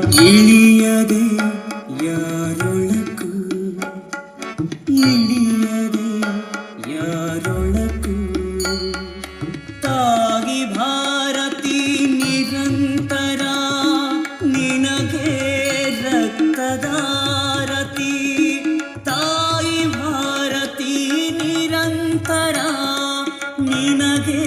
ಇಳಿಯದೆ ಯಾರೊಳಕು? ಇಳಿಯದೆ ಯಾರೊಳಕು? ತಾಗಿ ಭಾರತಿ ನಿರಂತರ ನಿನಗೆ ರಕ್ತದಾರತಿ ತಾಯಿ ಭಾರತಿ ನಿರಂತರ ನಿನಗೆ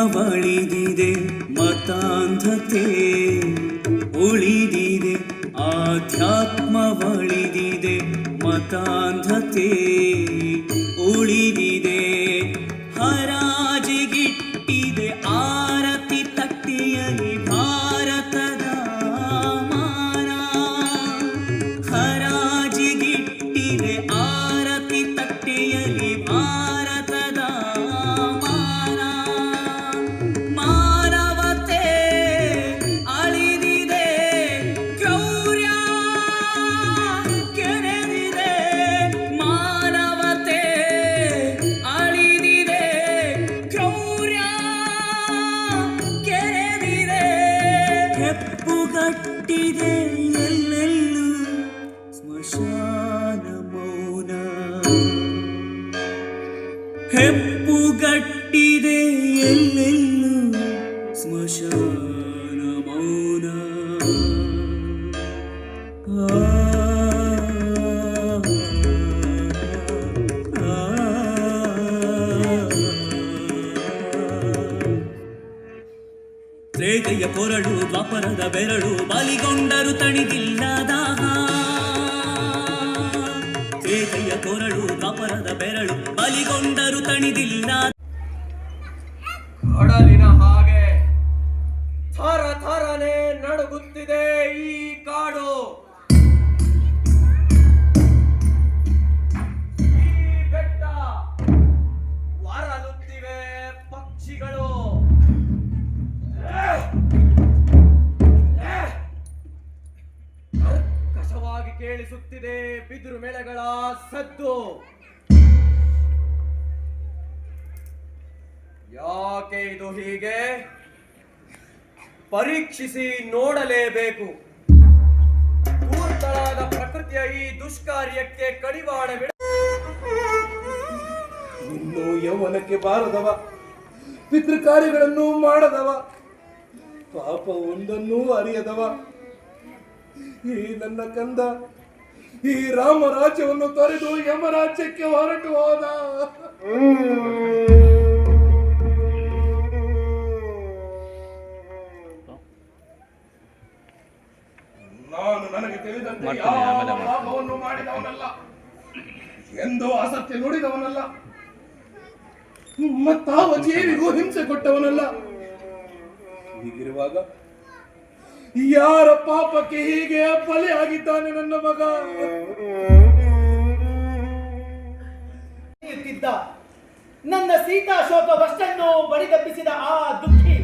ಆಧ್ಯಾತ್ಮವಳಿದಿದೆ ಮತಾಂಧತೆ ಉಳಿದಿದೆ ಆಧ್ಯಾತ್ಮ ಬಳಿದಿದೆ ಮತಾಂಧತೆ ತ್ರೇತೆಯ ಕೊರಳು, ದ್ವಾಪರದ ಬೆರಳು, ಬಲಿಗೊಂಡರು ತಣಿದಿಲ್ಲದ ತ್ರೇತೆಯ ಕೊರಳು, ದ್ವಾಪರದ ಬೆರಳು, ಬಲಿಗೊಂಡರು ತಣಿದಿಲ್ಲ ಕಡಲಿನ ಹಾಗೆ ಥರ ಥರನೆ ನಡುಗುತ್ತಿದೆ ಈ ಕಾಡು. ಕೇಳಿಸುತ್ತಿದೆ ಬಿದಿರು ಮೇಳಗಳ ಸದ್ದು. ಯಾಕೆ ಇದು ಹೀಗೆ? ಪರೀಕ್ಷಿಸಿ ನೋಡಲೇಬೇಕು. ಧೂರ್ತಳಾದ ಪ್ರಕೃತಿಯ ಈ ದುಷ್ಕಾರ್ಯಕ್ಕೆ ಕಡಿವಾಣ ಇನ್ನು ಯೌವನಕ್ಕೆ ಬಾರದವ. ಪಿತೃಕಾರ್ಯಗಳನ್ನು ಮಾಡದವ. ಪಾಪ ಒಂದನ್ನೂ ಅರಿಯದವ. ಈ ನನ್ನ ಕಂದ ಈ ರಾಮರಾಜ್ಯವನ್ನು ತೊರೆದು ಯಮರಾಜ್ಯಕ್ಕೆ ಹೊರಟು ಹೋದ. ನಾನು ನನಗೆ ತಿಳಿದಂತೆ ಯಾವ ಮಾಡಿದವನಲ್ಲ ಎಂದು ಆಸಕ್ತಿ ನುಡಿದವನಲ್ಲ. ಮತ್ತಾವ ಜೀವಿಗೂ ಹಿಂಸೆ ಕೊಟ್ಟವನಲ್ಲ. ಹೀಗಿರುವಾಗ ಯಾರ ಪಾಪಕ್ಕೆ ಹೀಗೆ ಬಲಿಯಾಗಿದ್ದಾನೆ ನನ್ನ ಮಗ? ನನ್ನ ಸೀತಾಶೋಕವಷ್ಟನ್ನು ಬಡಿದಬ್ಬಿಸಿದ ಆ ದುಃಖಿ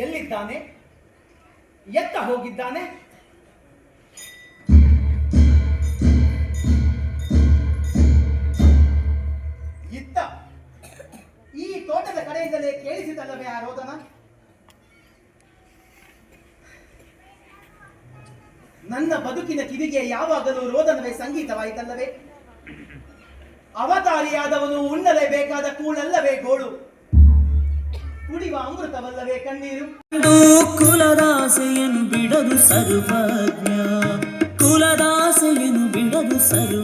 ಎಲ್ಲಿದ್ದಾನೆ? ಎತ್ತ ಹೋಗಿದ್ದಾನೆ? ಇತ್ತ. ಈ ತೋಟದ ಕಡೆಯಿಂದಲೇ ಕೇಳಿಸಿದಲ್ಲವೇ ಆ ರೋದನ? ನನ್ನ ಬದುಕಿನ ಕಿವಿಗೆ ಯಾವಾಗಲೂ ರೋದನವೇ ಸಂಗೀತವಾಯಿತಲ್ಲವೇ? ಅವತಾರಿಯಾದವನು ಉಣ್ಣಲೇಬೇಕಾದ ಕೂಳಲ್ಲವೇ ಗೋಳು? ಕುಡಿಯುವ ಅಮೃತವಲ್ಲವೇ ಕಣ್ಣೀರು? ಕುಲದಾಸೆಯನ್ನು ಬಿಡದು ಸರ್ವಜ್ಞ. ಕುಲದಾಸೆಯನ್ನು ಬಿಡದು ಸರ್ವ